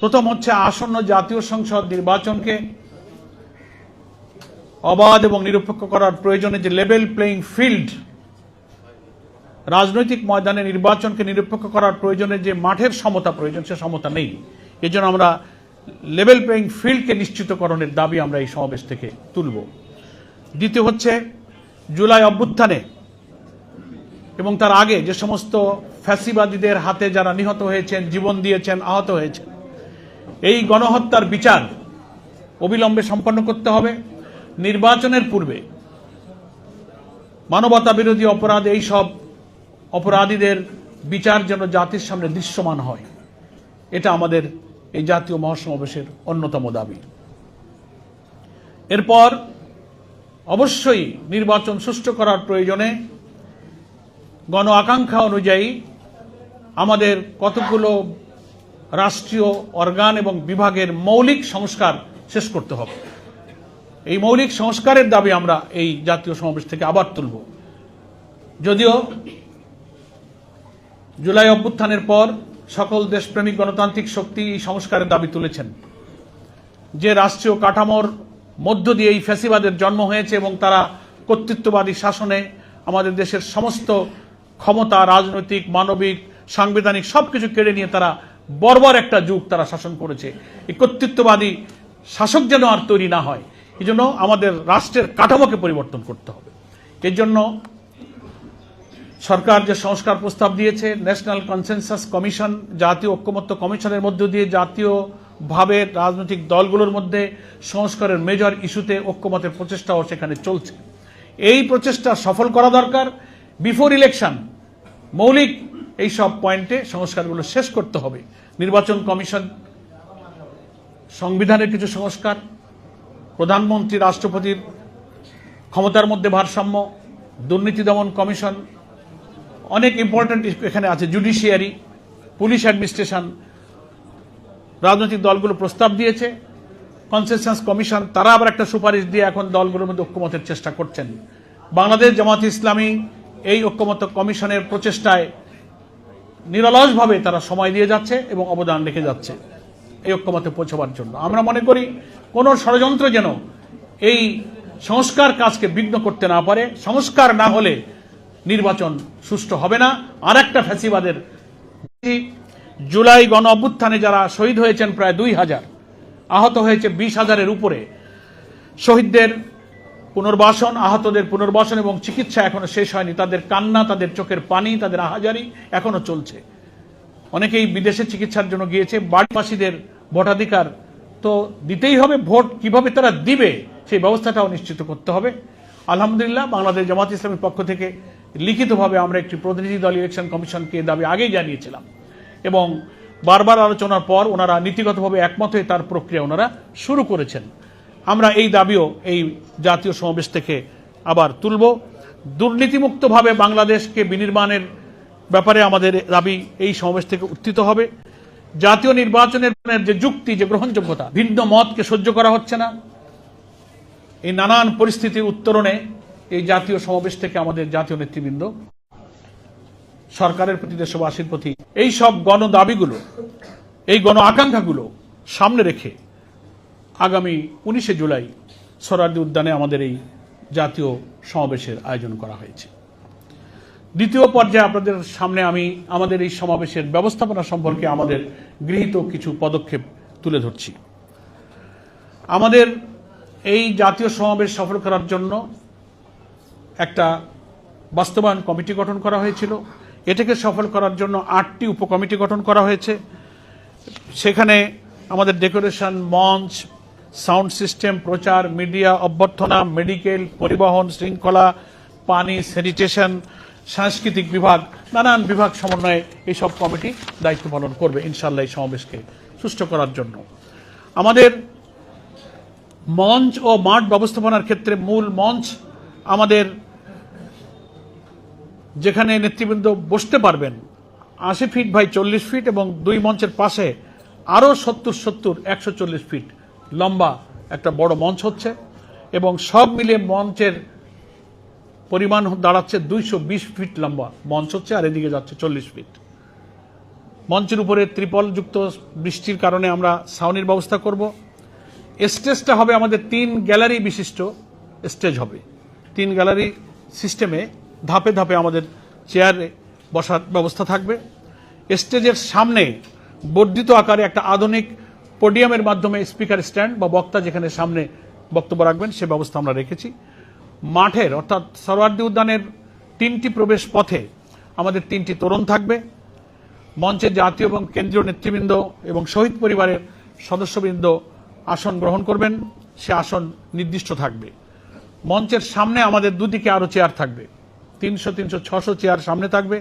প্রথম হচ্ছে আসন্ন জাতীয় সংসদ নির্বাচনকে অবাধ এবং নিরপেক্ষ করার প্রয়োজনে যে লেভেল প্লেইং ফিল্ড রাজনৈতিক ময়দানে নির্বাচনকে নিরপেক্ষ করার প্রয়োজনে যে মাঠের সমতা প্রয়োজন, সে সমতা নেই। এজন্য আমরা লেভেল প্লেইং ফিল্ডকে নিশ্চিতকরণের দাবি আমরা এই সমাবেশ থেকে তুলব। দ্বিতীয় হচ্ছে জুলাই অভ্যুত্থানে এবং তার আগে যে সমস্ত ফ্যাসিবাদীদের হাতে যারা নিহত হয়েছেন, জীবন দিয়েছেন, আহত হয়েছেন এই গণহত্যার বিচার অবিলম্বে সম্পন্ন করতে হবে। নির্বাচনের পূর্বে মানবতা বিরোধী অপরাধ, এই সব অপরাধীদের বিচার যেন জাতির সামনে দৃশ্যমান হয়, এটা আমাদের এই জাতীয় মহাসমাবেশের অন্যতম দাবি। এরপর অবশ্যই নির্বাচন সুষ্ঠু করার প্রয়োজনে গণ আকাঙ্ক্ষা অনুযায়ী আমাদের কতগুলো রাষ্ট্রীয় অর্গান এবং বিভাগের মৌলিক সংস্কার শেষ করতে হবে। এই মৌলিক সংস্কারের দাবি আমরা এই জাতীয় সমাবেশ থেকে আবার তুলব। যদিও জুলাই অভ্যুত্থানের পর সকল দেশপ্রেমিক গণতান্ত্রিক শক্তি এই সংস্কারের দাবি তুলেছেন। যে রাষ্ট্রীয় কাঠামোর মধ্য দিয়ে এই ফ্যাসিবাদের জন্ম হয়েছে এবং তারা কর্তৃত্ববাদী শাসনে আমাদের দেশের সমস্ত ক্ষমতা, রাজনৈতিক, মানবিক, সাংবিধানিক সবকিছু কেড়ে নিয়ে তারা বর্বর একটা যুগ তারা শাসন করেছে। এই কর্তৃত্ববাদী শাসক যেন আর তৈরি না হয় এই জন্য আমাদের রাষ্ট্রের কাঠামোকে পরিবর্তন করতে হবে। এর জন্য সরকার যে সংস্কার প্রস্তাব দিয়েছে ন্যাশনাল কনসেনসাস কমিশন জাতীয় ঐক্যমত্য কমিশনের মধ্য দিয়ে জাতীয়ভাবে রাজনৈতিক দলগুলোর মধ্যে সংস্কারের মেজর ইস্যুতে ঐক্যমতের প্রচেষ্টাও সেখানে চলছে। এই প্রচেষ্টা সফল করা দরকার। বিফোর ইলেকশন মৌলিক এই সব পয়েন্টে সংস্কারগুলো শেষ করতে হবে। নির্বাচন কমিশন সংবিধানের কিছু সংস্কার, প্রধানমন্ত্রী, রাষ্ট্রপতির ক্ষমতার মধ্যে ভারসাম্য, দুর্নীতি দমন কমিশন, অনেক ইম্পর্ট্যান্ট এখানে আছে জুডিশিয়ারি পুলিশ অ্যাডমিনিস্ট্রেশন রাজনৈতিক দলগুলো প্রস্তাব দিয়েছে কনসেনসাস কমিশন তারা আবার একটা সুপারিশ দিয়ে এখন দলগুলোর মধ্যে ঐক্যমতের চেষ্টা করছেন। বাংলাদেশ জামাত ইসলামী এই ঐক্যমত কমিশনের প্রচেষ্টায় নিরলসভাবে তারা সময় দিয়ে যাচ্ছে এবং অবদান রেখে যাচ্ছে এই ঐক্যমতে পৌঁছবার জন্য। আমরা মনে করি কোনো ষড়যন্ত্র যেন এই সংস্কার কাজকে বিঘ্ন করতে না পারে, সংস্কার না হলে নির্বাচন সুষ্ঠু হবে না। আর একটা ফ্যাসিবাদের জুলাই গণ অভ্যুত্থানে যারা শহীদ হয়েছেন প্রায় দুই হাজার, আহত হয়েছে বিশ হাজারের উপরে। শহীদদের পুনর্বাসন, আহতদের পুনর্বাসন এবং চিকিৎসা এখনও শেষ হয়নি। তাদের কান্না, তাদের চোখের পানি, তাদের আহাজারি এখনও চলছে। অনেকেই বিদেশে চিকিৎসার জন্য গিয়েছে। বাড়িবাসীদের ভোটাধিকার তো দিতেই হবে। ভোট কীভাবে তারা দিবে, সেই ব্যবস্থাটাও নিশ্চিত করতে হবে। আলহামদুলিল্লাহ, বাংলাদেশ জামাত ইসলামের পক্ষ থেকে লিখিতভাবে আমরা একটি প্রতিনিধি দল, ইলেকশন কমিশনকে দাবি আগেই জানিয়েছিলাম। এবং বারবার আলোচনার পর ওনারা নীতিগতভাবে একমত হয়ে তার প্রক্রিয়া ওনারা শুরু করেছেন। আমরা এই দাবিও এই জাতীয় সমাবেশ থেকে আবার তুলব। দুর্নীতিমুক্তভাবে বাংলাদেশকে বিনির্মাণের ব্যাপারে আমাদের দাবি এই সমাবেশ থেকে উত্থিত হবে। জাতীয় নির্বাচনের যে যুক্তি, যে গ্রহণযোগ্যতা, ভিন্ন মতকে সহ্য করা হচ্ছে না। এই নানান পরিস্থিতির উত্তরণে এই জাতীয় সমাবেশ থেকে আমাদের জাতীয় নেতৃবৃন্দ, সরকারের প্রতি দেশবাসীর প্রতি এই সব গণ দাবিগুলো এই গণ আকাঙ্ক্ষাগুলো সামনে রেখে আগামী উনিশে জুলাই সরার্দি উদ্যানে আমাদের এই জাতীয় সমাবেশের আয়োজন করা হয়েছে। দ্বিতীয় পর্যায়ে আপনাদের সামনে আমি আমাদের এই সমাবেশের ব্যবস্থাপনা সম্পর্কে আমাদের গৃহীত কিছু পদক্ষেপ তুলে ধরছি। আমাদের এই জাতীয় সমাবেশ সফল করার জন্য একটা বাস্তবায়ন কমিটি গঠন করা হয়েছিল। এটাকে সফল করার জন্য আটটি উপকমিটি গঠন করা হয়েছে। সেখানে আমাদের ডেকোরেশন, মঞ্চ সাউন্ড সিস্টেম, প্রচার, মিডিয়া, অভ্যর্থনা, মেডিকেল, পরিবহন, শৃঙ্খলা, পানি, স্যানিটেশন, সাংস্কৃতিক বিভাগ, নানান বিভাগ সমন্বয়ে এই সব কমিটি দায়িত্ব পালন করবে ইনশাল্লাহ এই সমাবেশকে সুষ্ঠু করার জন্য। আমাদের মঞ্চ ও মাঠ ব্যবস্থাপনার ক্ষেত্রে মূল মঞ্চ আমাদের যেখানে নেতৃবৃন্দ বসতে পারবেন, আশি ফিট বাই চল্লিশ ফিট এবং দুই মঞ্চের পাশে আরও সত্তর সত্তর, একশো চল্লিশ ফিট লম্বা একটা বড় মঞ্চ হচ্ছে এবং সব মিলিয়ে মঞ্চের পরিমাণ দাঁড়াচ্ছে দুইশো বিশ ফিট লম্বা মঞ্চ হচ্ছে আর এদিকে যাচ্ছে চল্লিশ ফিট। মঞ্চের উপরে ত্রিপলযুক্ত বৃষ্টির কারণে আমরা ছাউনির ব্যবস্থা করব। স্টেজটা হবে আমাদের তিন গ্যালারি বিশিষ্ট স্টেজ হবে। তিন গ্যালারি সিস্টেমে ধাপে ধাপে আমাদের চেয়ারে বসার ব্যবস্থা থাকবে। স্টেজের সামনে বর্ধিত আকারে একটা আধুনিক পোডিয়ামের মাধ্যমে স্পিকার স্ট্যান্ড বা বক্তা যেখানে সামনে বক্তব্য রাখবেন, সে ব্যবস্থা আমরা রেখেছি। মাঠের, অর্থাৎ সরওয়ার্দী উদ্যানের তিনটি প্রবেশ পথে আমাদের তিনটি তোরণ থাকবে। মঞ্চে জাতীয় এবং কেন্দ্রীয় নেতৃবৃন্দ এবং শহীদ পরিবারের সদস্যবৃন্দ আসন গ্রহণ করবেন। সে আসন নির্দিষ্ট থাকবে। মঞ্চের সামনে আমাদের দুদিকে আরও চেয়ার থাকবে। তিনশো তিনশো, ছশো চেয়ার সামনে থাকবে।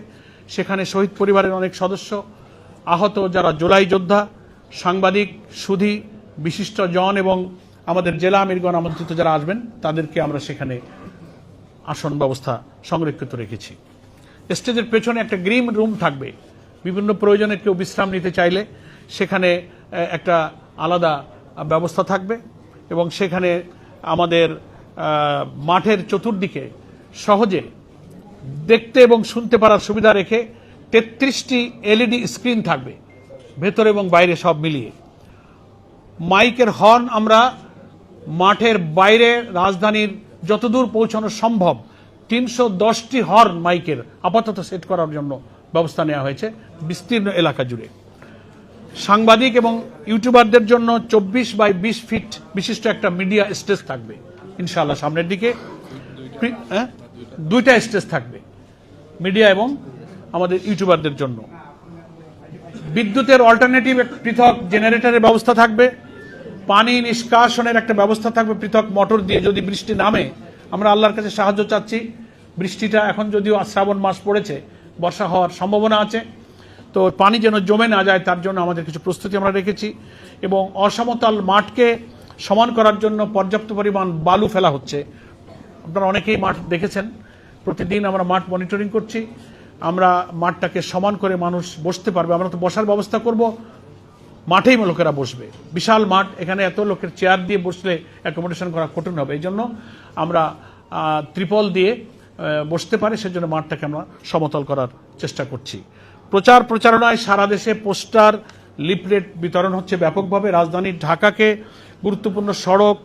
সেখানে শহীদ পরিবারের অনেক সদস্য, আহত যারা জোলাই যোদ্ধা সাংবাদিক সুধী, বিশিষ্ট জন এবং আমাদের জেলা আমিরগণ আমন্ত্রিত যারা আসবেন, তাদেরকে আমরা সেখানে আসন ব্যবস্থা সংরক্ষিত রেখেছি। স্টেজের পেছনে একটা গ্রিম রুম থাকবে। বিভিন্ন প্রয়োজনে কেউ বিশ্রাম নিতে চাইলে সেখানে একটা আলাদা ব্যবস্থা থাকবে এবং সেখানে আমাদের মাঠের চতুর্দিকে সহজে দেখতে এবং শুনতে পারার সুবিধা রেখে তেত্রিশটি এলইডি স্ক্রিন থাকবে। ভেতর এবং বাইরে সব মিলিয়ে। মাইকের হর্ন আমরা মাঠের বাইরে রাজধানীর যতদূর পৌঁছানো সম্ভব, তিনশো দশটি হর্ন মাইকের আপাতত সেট করার জন্য ব্যবস্থা নেওয়া হয়েছে বিস্তীর্ণ এলাকা জুড়ে। সাংবাদিক এবং ইউটিউবারদের জন্য চব্বিশ বাই বিশ ফিট বিশিষ্ট একটা মিডিয়া স্টেজ থাকবে, ইনশাআল্লাহ সামনের দিকে। হ্যাঁ? দুইটা স্টেজ থাকবে, মিডিয়া এবং আমাদের ইউটিউবারদের জন্য। বিদ্যুতের অল্টারনেটিভ পৃথক জেনারেটরের ব্যবস্থা থাকবে, পানি নিষ্কাশনের একটা ব্যবস্থা থাকবে পৃথক মোটর দিয়ে। যদি বৃষ্টি নামে, আমরা আল্লাহর কাছে সাহায্য চাচ্ছি। বৃষ্টিটা এখন যদিও শ্রাবণ মাস পড়েছে, বর্ষা হওয়ার সম্ভাবনা আছে। তো পানি যেন জমে না যায়, তার জন্য আমাদের কিছু প্রস্তুতি আমরা রেখেছি। এবং অসমতল মাঠকে সমান করার জন্য পর্যাপ্ত পরিমাণ বালু ফেলা হচ্ছে। আপনারা অনেকেই মাঠ দেখেছেন। প্রতিদিন আমরা মাঠ মনিটরিং করছি। আমরা মাঠটাকে সমান করে মানুষ বসতে পারবে, আমরা তো বসার ব্যবস্থা করব, মাঠেই লোকেরা বসবে। বিশাল মাঠ, এখানে এত লোকের চেয়ার দিয়ে বসলে অ্যাকোমোডেশন করা কঠিন হবে। এই জন্য আমরা ত্রিপল দিয়ে বসতে পারে, সেজন্য মাঠটাকে আমরা সমতল করার চেষ্টা করছি। প্রচার প্রচারণায় সারা দেশে পোস্টার, লিফলেট বিতরণ হচ্ছে ব্যাপকভাবে। রাজধানী ঢাকাকে গুরুত্বপূর্ণ সড়ক,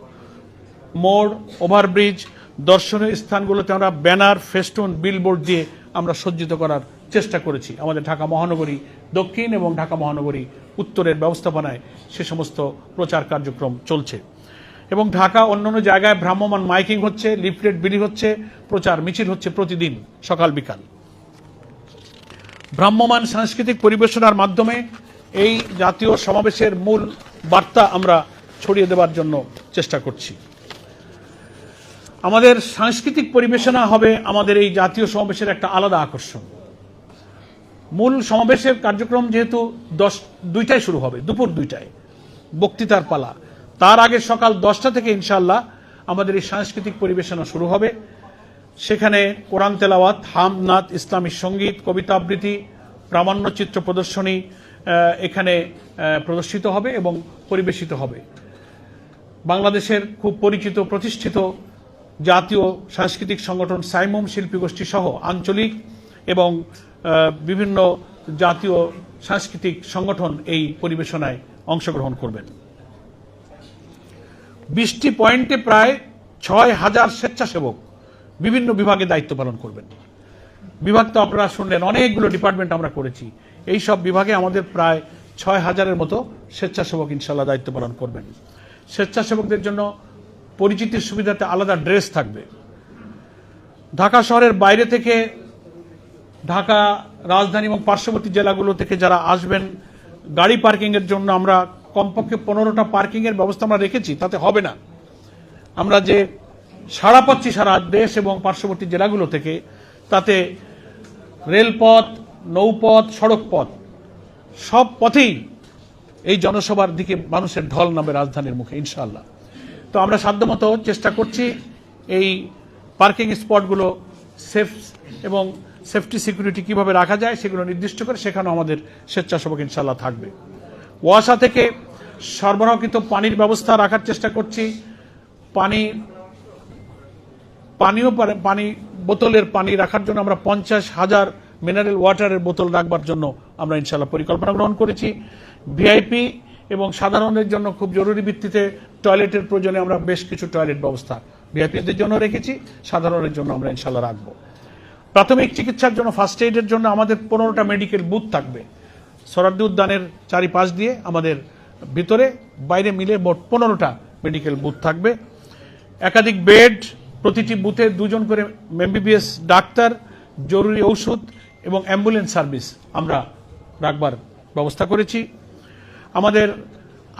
মোড়, ওভারব্রিজ, দর্শনীয় স্থানগুলোতে আমরা ব্যানার, ফেস্টুন, বিলবোর্ড দিয়ে আমরা সজ্জিত করার চেষ্টা করেছি। আমাদের ঢাকা মহানগরী দক্ষিণ এবং ঢাকা মহানগরী উত্তরের ব্যবস্থাপনায় সে সমস্ত প্রচার কার্যক্রম চলছে। এবং ঢাকা অন্যান্য জায়গায় ভ্রাম্যমান মাইকিং হচ্ছে, লিফলেট বিলি হচ্ছে, প্রচার মিছিল হচ্ছে প্রতিদিন সকাল বিকাল। ভ্রাম্যমান সাংস্কৃতিক পরিবেশনার মাধ্যমে এই জাতীয় সমাবেশের মূল বার্তা আমরা ছড়িয়ে দেওয়ার জন্য চেষ্টা করছি। আমাদের সাংস্কৃতিক পরিবেশনা হবে আমাদের এই জাতীয় সমাবেশের একটা আলাদা আকর্ষণ। মূল সমাবেশের কার্যক্রম যেহেতু দশ, দুইটায় শুরু হবে, দুপুর দুইটায়, বক্তৃতার পালা। তার আগে সকাল দশটা থেকে ইনশাল্লাহ আমাদের এই সাংস্কৃতিক পরিবেশনা শুরু হবে। সেখানে কোরআন তেলাওয়াত, হামনাথ, ইসলামী সংগীত, কবিতা আবৃত্তি, প্রামাণ্য চিত্র প্রদর্শনী এখানে প্রদর্শিত হবে এবং পরিবেশিত হবে। বাংলাদেশের খুব পরিচিত, প্রতিষ্ঠিত জাতীয় সাংস্কৃতিক সংগঠন সাইমম শিল্পী গোষ্ঠী সহ আঞ্চলিক এবং বিভিন্ন জাতীয় সাংস্কৃতিক সংগঠন এই পরিবেশনায় অংশগ্রহণ করবেন। বিশটি পয়েন্টে প্রায় ছয় হাজার স্বেচ্ছাসেবক বিভিন্ন বিভাগে দায়িত্ব পালন করবেন। বিভাগ তো আপনারা শুনলেন, অনেকগুলো ডিপার্টমেন্ট আমরা করেছি। এই সব বিভাগে আমাদের প্রায় ছয় হাজারের মতো স্বেচ্ছাসেবক ইনশাল্লাহ দায়িত্ব পালন করবেন। স্বেচ্ছাসেবকদের জন্য পরিচিতির সুবিধাতে আলাদা ড্রেস থাকবে। ঢাকা শহরের বাইরে থেকে ঢাকা, রাজধানী এবং পার্শ্ববর্তী জেলাগুলো থেকে যারা আসবেন, গাড়ি পার্কিংয়ের জন্য আমরা কমপক্ষে পনেরোটা পার্কিংয়ের ব্যবস্থা আমরা রেখেছি, তাতে হবে না। আমরা যে সারা পাচ্ছি সারা দেশ এবং পার্শ্ববর্তী জেলাগুলো থেকে, তাতে রেলপথ, নৌপথ, সড়কপথ, সব পথেই এই জনসভার দিকে মানুষের ঢল নামে রাজধানীর মুখে, ইনশাআল্লাহ। তো আমরা সাধ্যমতো চেষ্টা করছি এই পার্কিং স্পটগুলো সেফ এবং সেফটি সিকিউরিটি কীভাবে রাখা যায় সেগুলো নির্দিষ্ট করে সেখানেও আমাদের স্বেচ্ছাসেবক ইনশাল্লাহ থাকবে। ওয়াসা থেকে সরবরাহকৃত পানির ব্যবস্থা রাখার চেষ্টা করছি। পানি, পানীয় পানি, বোতলের পানি রাখার জন্য আমরা পঞ্চাশ হাজার মিনারেল ওয়াটারের বোতল রাখবার জন্য আমরা ইনশাল্লাহ পরিকল্পনা গ্রহণ করেছি। ভিআইপি এবং সাধারণের জন্য খুব জরুরি ভিত্তিতে টয়লেটের প্রয়োজনে আমরা বেশ কিছু টয়লেট ব্যবস্থা ভিআইপিদের জন্য রেখেছি, সাধারণের জন্য আমরা ইনশাল্লাহ রাখব। প্রাথমিক চিকিৎসার জন্য ফার্স্ট এইডের জন্য আমাদের পনেরোটা মেডিকেল বুথ থাকবে। সরার্দি উদ্যানের চারিপাশ দিয়ে আমাদের ভিতরে, বাইরে মিলে মোট পনেরোটা মেডিকেল বুথ থাকবে। একাধিক বেড প্রতিটি বুথে দুজন করে এমবিবিএস ডাক্তার, জরুরি ঔষধ এবং অ্যাম্বুলেন্স সার্ভিস আমরা রাখবার ব্যবস্থা করেছি। আমাদের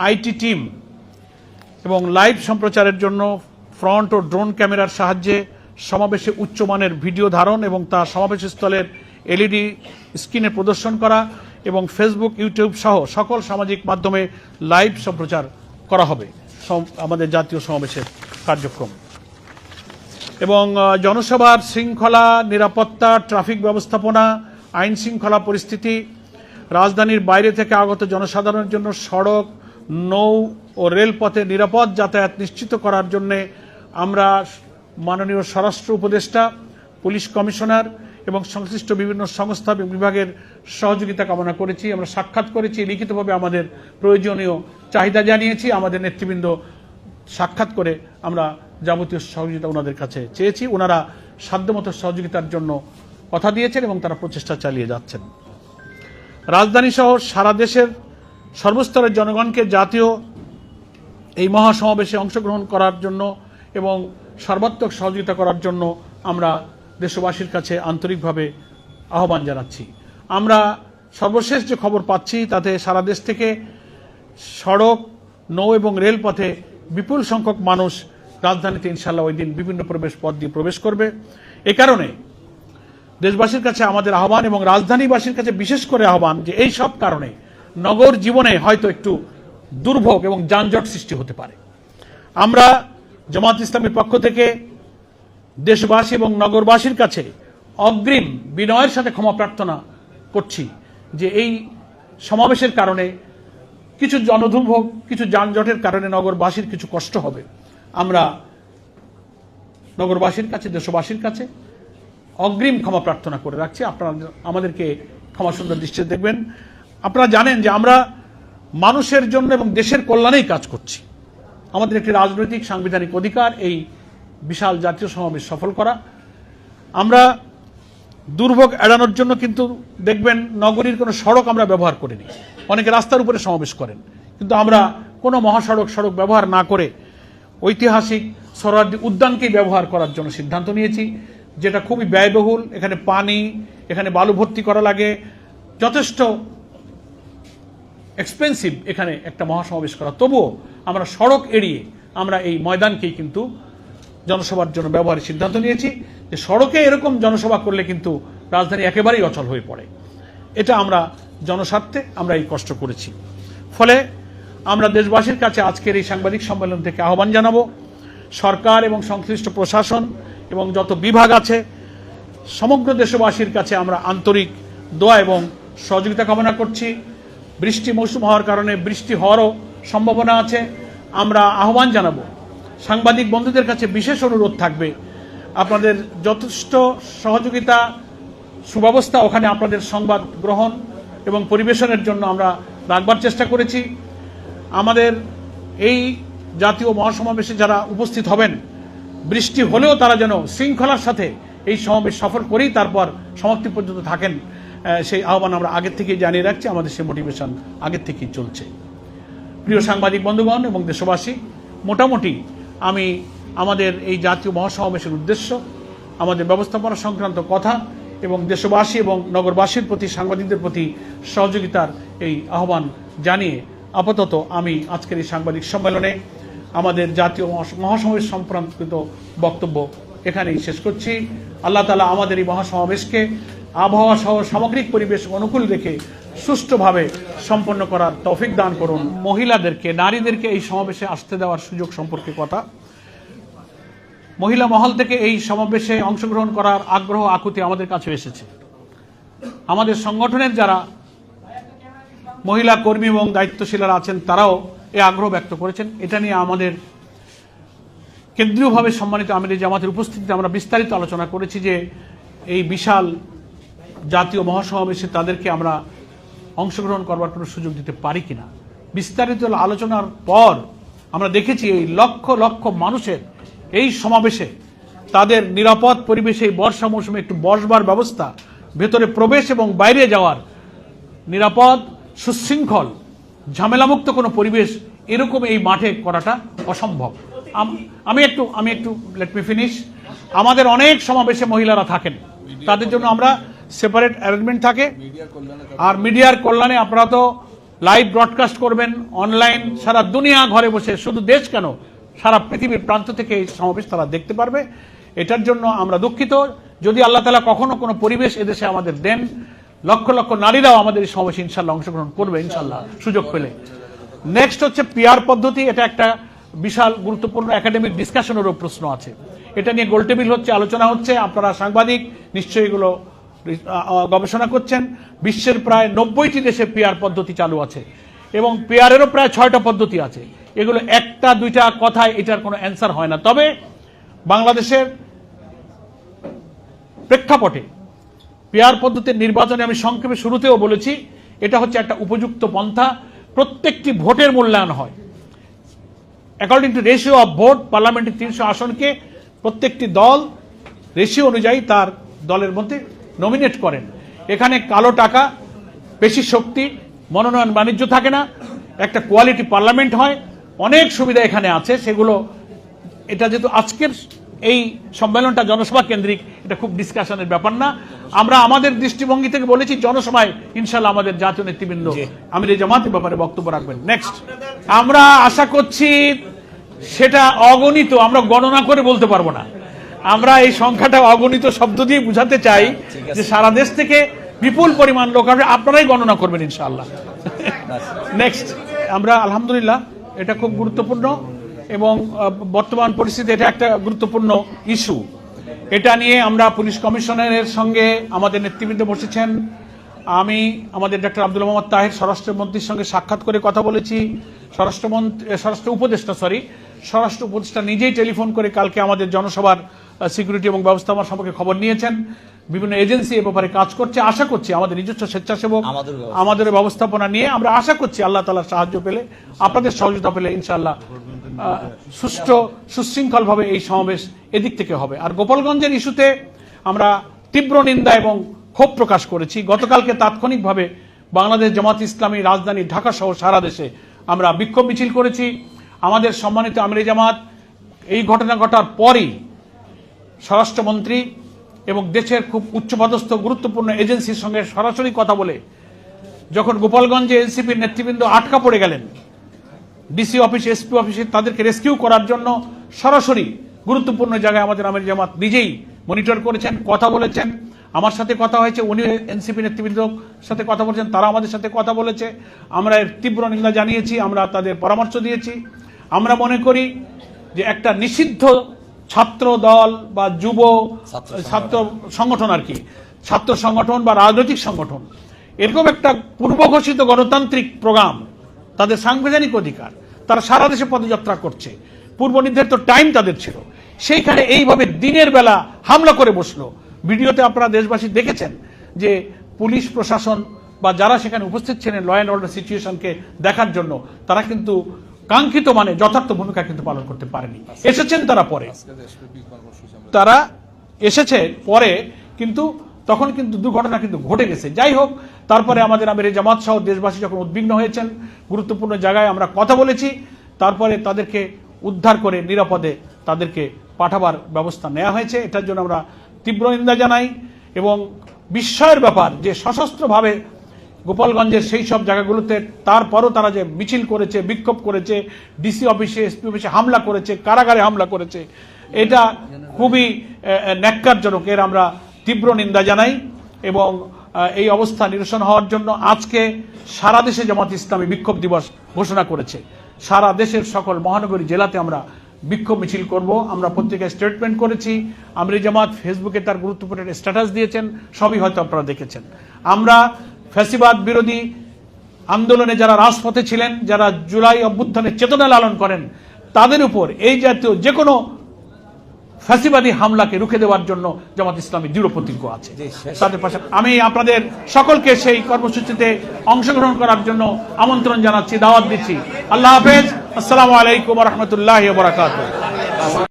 আইটি টিম এবং লাইভ সম্প্রচারের জন্য ফ্রন্ট ও ড্রোন ক্যামেরার সাহায্যে সমাবেশে উচ্চমানের ভিডিও ধারণ এবং তা সমাবেশ স্থলের এলইডি স্ক্রিনে প্রদর্শন করা এবং ফেসবুক, ইউটিউব সহ সকল সামাজিক মাধ্যমে লাইভ সম্প্রচার করা হবে। আমাদের জাতীয় সমাবেশের কার্যক্রম। এবং জনসভার শৃঙ্খলা, নিরাপত্তা, ট্রাফিক ব্যবস্থাপনা আইন শৃঙ্খলা পরিস্থিতি রাজধানীর বাইরে থেকে আগত জনসাধারণের জন্য সড়ক, নৌ ও রেলপথে নিরাপদ যাতায়াত নিশ্চিত করার জন্য আমরা মাননীয় স্বরাষ্ট্র উপদেষ্টা, পুলিশ কমিশনার এবং সংশ্লিষ্ট বিভিন্ন সংস্থা বিভাগের সহযোগিতা কামনা করেছি। আমরা সাক্ষাৎ করেছি, লিখিতভাবে আমাদের প্রয়োজনীয় চাহিদা জানিয়েছি। আমাদের নেতৃবৃন্দ সাক্ষাৎ করে আমরা যাবতীয় সহযোগিতা ওনাদের কাছে চেয়েছি। ওনারা সাধ্যমতো সহযোগিতার জন্য কথা দিয়েছেন এবং তারা প্রচেষ্টা চালিয়ে যাচ্ছেন। রাজধানী সহ সারা দেশের সর্বস্তরের জনগণকে জাতীয় এই মহাসমাবেশে অংশগ্রহণ করার জন্য এবং সর্বাত্মক সহযোগিতা করার জন্য আমরা দেশবাসীর কাছে আন্তরিকভাবে আহ্বান জানাচ্ছি। আমরা সর্বশেষ যে খবর পাচ্ছি, তাতে সারা দেশ থেকে সড়ক, নৌ এবং রেলপথে বিপুল সংখ্যক মানুষ রাজধানীতে ইনশাল্লাহ ওই দিন বিভিন্ন প্রবেশ পথ দিয়ে প্রবেশ করবে। এ কারণে দেশবাসীর কাছে আমাদের আহ্বান এবং রাজধানীবাসীর কাছে বিশেষ করে আহ্বান যে এই সব কারণে নগর জীবনে হয়তো একটু দুর্ভোগ এবং যানজট সৃষ্টি হতে পারে। আমরা জামাত ইসলামের পক্ষ থেকে দেশবাসী এবং নগরবাসীর কাছে অগ্রিম বিনয়ের সাথে ক্ষমা প্রার্থনা করছি যে এই সমাবেশের কারণে কিছু জনদুর্ভোগ, কিছু যানজটের কারণে নগরবাসীর কিছু কষ্ট হবে। আমরা নগরবাসীর কাছে, দেশবাসীর কাছে অগ্রিম ক্ষমা প্রার্থনা করে রাখছি। আপনারা আমাদেরকে ক্ষমা সুন্দর দৃষ্টিতে দেখবেন। আপনারা জানেন যে আমরা মানুষের জন্য এবং দেশের কল্যাণেই কাজ করছি। আমাদের একটি রাজনৈতিক, সাংবিধানিক অধিকার, এই বিশাল জাতীয় সমাবেশ সফল করা। আমরা দুর্ভোগ এড়ানোর জন্য কিন্তু দেখবেন নগরীর কোনো সড়ক আমরা ব্যবহার করিনি। অনেকে রাস্তার উপরে সমাবেশ করেন। কিন্তু আমরা কোনো মহাসড়ক সড়ক ব্যবহার না করে ঐতিহাসিক সরোয়ার্দী উদ্যানকেই ব্যবহার করার জন্য সিদ্ধান্ত নিয়েছি। যেটা খুবই ব্যয়বহুল, এখানে পানি, এখানে বালু ভর্তি করা লাগে, যথেষ্ট এক্সপেন্সিভ এখানে একটা মহাসমাবেশ করা। তবুও আমরা সড়ক এড়িয়ে আমরা এই ময়দানকেই কিন্তু জনসভার জন্য ব্যবহারের সিদ্ধান্ত নিয়েছি যে সড়কে এরকম জনসভা করলে কিন্তু রাজধানী একেবারেই অচল হয়ে পড়ে। এটা আমরা জনস্বার্থে আমরা এই কষ্ট করেছি। ফলে আমরা দেশবাসীর কাছে আজকের এই সাংবাদিক সম্মেলন থেকে আহ্বান জানাব, সরকার এবং সংশ্লিষ্ট প্রশাসন এবং যত বিভাগ আছে, সমগ্র দেশবাসীর কাছে আমরা আন্তরিক দোয়া এবং সহযোগিতা কামনা করছি। বৃষ্টি মৌসুম হওয়ার কারণে বৃষ্টি হওয়ারও সম্ভাবনা আছে। আমরা আহ্বান জানাব, সাংবাদিক বন্ধুদের কাছে বিশেষ অনুরোধ থাকবে। আপনাদের যথেষ্ট সহযোগিতা, সুব্যবস্থা ওখানে আপনাদের সংবাদ গ্রহণ এবং পরিবেশনের জন্য আমরা রাখবার চেষ্টা করেছি। আমাদের এই জাতীয় মহাসমাবেশে যারা উপস্থিত হবেন বৃষ্টি হলেও তারা যেন শৃঙ্খলার সাথে এই সমাবেশ সফর করেই তারপর সমাপ্তি পর্যন্ত থাকেন সেই আহ্বান আমরা আগের থেকেই জানিয়ে রাখছি। আমাদের সেই মোটিভেশন আগের থেকেই চলছে। প্রিয় সাংবাদিক বন্ধুগণ এবং দেশবাসী, মোটামুটি আমি আমাদের এই জাতীয় মহাসমাবেশের উদ্দেশ্য, আমাদের ব্যবস্থাপনা সংক্রান্ত কথা এবং দেশবাসী এবং নগরবাসীর প্রতি, সাংবাদিকদের প্রতি সহযোগিতার এই আহ্বান জানিয়ে আপাতত আমি আজকের এই সাংবাদিক সম্মেলনে আমাদের জাতীয় মহা- মহাসমাবেশ সম্পর্কিত বক্তব্য এখানেই শেষ করছি। আল্লাহ তালা আমাদের এই মহাসমাবেশকে আবহাওয়া সহ সামগ্রিক পরিবেশ অনুকূল রেখে সুষ্ঠুভাবে সম্পন্ন করার তৌফিক দান করুন। মহিলাদেরকে, নারীদেরকে এই সমাবেশে আসতে দেওয়ার সুযোগ সম্পর্কে কথা। মহিলা মহল থেকে এই সমাবেশে অংশগ্রহণ করার আগ্রহ, আকুতি আমাদের কাছে এসেছে। আমাদের সংগঠনের যারা মহিলা কর্মী এবং দায়িত্বশীলারা আছেন, তারাও এই আগ্রহ ব্যক্ত করেছেন। এটা নিয়ে আমাদের কেন্দ্রীয়ভাবে সম্মানিত আমির জামাতের উপস্থিতিতে আমরা বিস্তারিত আলোচনা করেছি যে এই বিশাল জাতীয় মহাসমাবেশে তাদেরকে আমরা অংশগ্রহণ করবার কোনো সুযোগ দিতে পারি কিনা। বিস্তারিত আলোচনার পর আমরা দেখেছি এই লক্ষ লক্ষ মানুষের এই সমাবেশে তাদের নিরাপদ পরিবেশে এই বর্ষা মৌসুমে একটু বসবার ব্যবস্থা, ভেতরে প্রবেশ এবং বাইরে যাওয়ার নিরাপদ, সুশৃঙ্খল ঝামেলামুক্ত কোনো পরিবেশ এরকম এই মাঠে করাটা অসম্ভব। আমি একটু আমি একটু লেট মি ফিনিশ আমাদের অনেক সমাবেশে মহিলারা থাকেন। তাদের জন্য আমরা সেপারেট অ্যারেঞ্জমেন্ট থাকে। আর মিডিয়ার কল্যাণে আপনারা তো লাইভ ব্রডকাস্ট করবেন অনলাইন সারা দুনিয়া ঘরে বসে, শুধু দেশ কেন? সারা পৃথিবীর প্রান্ত থেকে এই সমাবেশ তারা দেখতে পারবে। এটার জন্য আমরা দুঃখিত। যদি আল্লাহ তালা কখনো কোনো পরিবেশ এদেশে আমাদের দেন লক্ষ লক্ষ নারীরাও আমাদের এই সমাবেশে ইনশাল্লাহ অংশগ্রহণ করবে ইনশাল্লাহ সুযোগ পেলে। নেক্সট হচ্ছে পিয়ার পদ্ধতি। এটা একটা বিশাল গুরুত্বপূর্ণ একাডেমিক ডিসকাশনেরও প্রশ্ন আছে। এটা নিয়ে গোলটেবিল হচ্ছে, আলোচনা হচ্ছে। আপনারা সাংবাদিক, নিশ্চয়ই এগুলো গবেষণা করছেন। বিশ্বের প্রায় নব্বইটি দেশে পিয়ার পদ্ধতি চালু আছে। এবং পেয়ারেরও প্রায় ছয়টা পদ্ধতি আছে। এগুলো একটা, দুইটা কথায় এটার কোনো অ্যান্সার হয় না। তবে বাংলাদেশের প্রেক্ষাপটে পেয়ার পদ্ধতির নির্বাচনে আমি সংক্ষেপে শুরুতেও বলেছি, এটা হচ্ছে একটা উপযুক্ত পন্থা, প্রত্যেকটি ভোটের মূল্যায়ন হয়। According to ratio of vote পার্লামেন্টের তিনশো আসনকে প্রত্যেকটি দল রেশিও অনুযায়ী তার দলের মধ্যে নমিনেট করেন। এখানে কালো টাকা, বেশি শক্তি, মনোনয়ন বাণিজ্য থাকে না, একটা কোয়ালিটি পার্লামেন্ট হয়, অনেক সুবিধা এখানে আছে, সেগুলো, এটা যেহেতু আজকের এই সম্মেলনটা জনসভা কেন্দ্রিক, এটা খুব ডিসকাশনের ব্যাপার না। আমরা আমাদের দৃষ্টিভঙ্গি থেকে বলেছি জনসভায় ইনশাল্লাহ আমাদের জাতীয় নেতৃবৃন্দ আমির জামাতের ব্যাপারে বক্তব্য রাখবেন। নেক্সট আমরা আশা করছি সেটা অগণিত আমরা গণনা করে বলতে পারব না। আমরা এই সংখ্যাটা অগণিত শব্দ দিয়ে বুঝাতে চাই যে সারা দেশ থেকে বিপুল পরিমাণ লোক আসবে আপনারাই গণনা করবেন ইনশাআল্লাহ। নেক্সট আমরা আলহামদুলিল্লাহ এটা খুব গুরুত্বপূর্ণ এবং বর্তমান পরিস্থিতি এটা একটা গুরুত্বপূর্ণ ইস্যু এটা নিয়ে আমরা পুলিশ কমিশনারের সঙ্গে আমাদের নেতৃবৃন্দ বসেছেন। আমি আমাদের ডক্টর আব্দুল মোহাম্মদ তাহের স্বরাষ্ট্রমন্ত্রীর সঙ্গে সাক্ষাৎ করে কথা বলেছি। স্বরাষ্ট্রমন্ত্রী স্বরাষ্ট্র উপদেষ্টা সরি স্বরাষ্ট্র উপদেষ্টা নিজেই টেলিফোন করে কালকে আমাদের জনসভার সিকিউরিটি এবং ব্যবস্থাপনা সম্পর্কে খবর নিয়েছেন। বিভিন্ন এজেন্সি এ ব্যাপারে কাজ করছে। আশা করছি আমাদের নিজস্ব স্বেচ্ছাসেবক আমাদের ব্যবস্থাপনা নিয়ে আমরা আশা করছি আল্লাহ তালার সাহায্য পেলে আপনাদের সহযোগিতা পেলে ইনশাআল্লাহ। আহ, সুষ্ঠু, সুশৃঙ্খলভাবে এই সমাবেশ এদিক থেকে হবে। আর গোপালগঞ্জের ইস্যুতে আমরা তীব্র নিন্দা এবং ক্ষোভ প্রকাশ করেছি। গতকালকে তাৎক্ষণিকভাবে বাংলাদেশ জামাত ইসলামী রাজধানী ঢাকা সহ সারা দেশে আমরা বিক্ষোভ মিছিল করেছি। আমাদের সম্মানিত আমির জামাত, এই ঘটনা ঘটার পরই স্বরাষ্ট্রমন্ত্রী এবং দেশের খুব উচ্চপদস্থ, গুরুত্বপূর্ণ এজেন্সির সঙ্গে সরাসরি কথা বলে যখন গোপালগঞ্জে এনসিপির নেতৃবৃন্দ আটকা পড়ে গেলেন ডিসি অফিস এসপি অফিসে তাদেরকে রেস্কিউ করার জন্য সরাসরি গুরুত্বপূর্ণ জায়গায় আমাদের আমির জামাত নিজেই মনিটর করেছেন কথা বলেছেন। আমার সাথে কথা হয়েছে উনি এনসিপি নেতৃবৃন্দ সাথে কথা বলেছেন তারা আমাদের সাথে কথা বলেছে। আমরা এর তীব্র নিন্দা জানিয়েছি আমরা তাদের পরামর্শ দিয়েছি। আমরা মনে করি যে একটা নিষিদ্ধ ছাত্র দল বা যুব ছাত্র ছাত্র সংগঠন আর কি ছাত্র সংগঠন বা রাজনৈতিক সংগঠন এরকম একটা পূর্বঘোষিত গণতান্ত্রিক প্রোগ্রাম তাদের সাংবিধানিক অধিকার তারা সারা দেশে পদযাত্রা করছে। পূর্ব নির্ধারিত টাইম তাদের ছিল। সেইখানে এইভাবে দিনের বেলা হামলা করে বসল। ভিডিওতে আপনারা দেশবাসী দেখেছেন যে পুলিশ প্রশাসন বা যারা সেখানে উপস্থিত ছিলেন ল অ্যান্ড অর্ডার সিচুয়েশনকে দেখার জন্য তারা কিন্তু কাঙ্ক্ষিত মানে যথার্থ ভূমিকা কিন্তু পালন করতে পারেনি। এসেছেন তারা পরে। তারা এসেছে পরে কিন্তু তখন কিন্তু দুর্ঘটনা কিন্তু ঘটে গেছে। যাই হোক, তারপরে আমাদের আমির জামাত সহ দেশবাসী যখন উদ্বিগ্ন হয়েছেন, গুরুত্বপূর্ণ জায়গায় আমরা কথা বলেছি, তারপরে তাদেরকে উদ্ধার করে নিরাপদে তাদেরকে পাঠাবার ব্যবস্থা নেওয়া হয়েছে। এটার জন্য আমরা তীব্র নিন্দা জানাই এবং বিস্ময়ের ব্যাপার যে সশস্ত্রভাবে গোপালগঞ্জের সেই সব জায়গাগুলোতে তারপরও তারা যে মিছিল করেছে, বিক্ষোভ করেছে, ডিসি অফিসে, এসপি অফিসে হামলা করেছে, কারাগারে হামলা করেছে, এটা খুবই ন্যাক্কারজনক। এর আমরা তীব্র নিন্দা জানাই এবং এই অবস্থা নিরসন হওয়ার জন্য আজকে সারা দেশে জামাত ইসলামী বিক্ষোভ দিবস ঘোষণা করেছে। সারা দেশের সকল মহানগরী জেলাতে আমরা বিক্ষোভ মিছিল করব। আমরা পত্রিকায় স্টেটমেন্ট করেছি। আমরি জামাত ফেসবুকে তার গুরুত্বপূর্ণ স্ট্যাটাস দিয়েছেন। সবই হয়তো আপনারা দেখেছেন। আমরা ফ্যাসিবাদ বিরোধী আন্দোলনে যারা রাজপথে ছিলেন, যারা জুলাই অভ্যুত্থানের চেতনা লালন করেন, তাদের উপর এই জাতীয় যে কোনো ফ্যাসিবাদী হামলাকে রুখে দেওয়ার জন্য জামাত ইসলামী দৃঢ় প্রতিজ্ঞ আছে। তাদের পাশে আমি আপনাদের সকলকে সেই কর্মসূচিতে অংশগ্রহণ করার জন্য আমন্ত্রণ জানাচ্ছি দাওয়াত দিচ্ছি। আল্লাহ হাফেজ। আসসালামু আলাইকুম রহমতুল্লাহ বারাকাতুহ।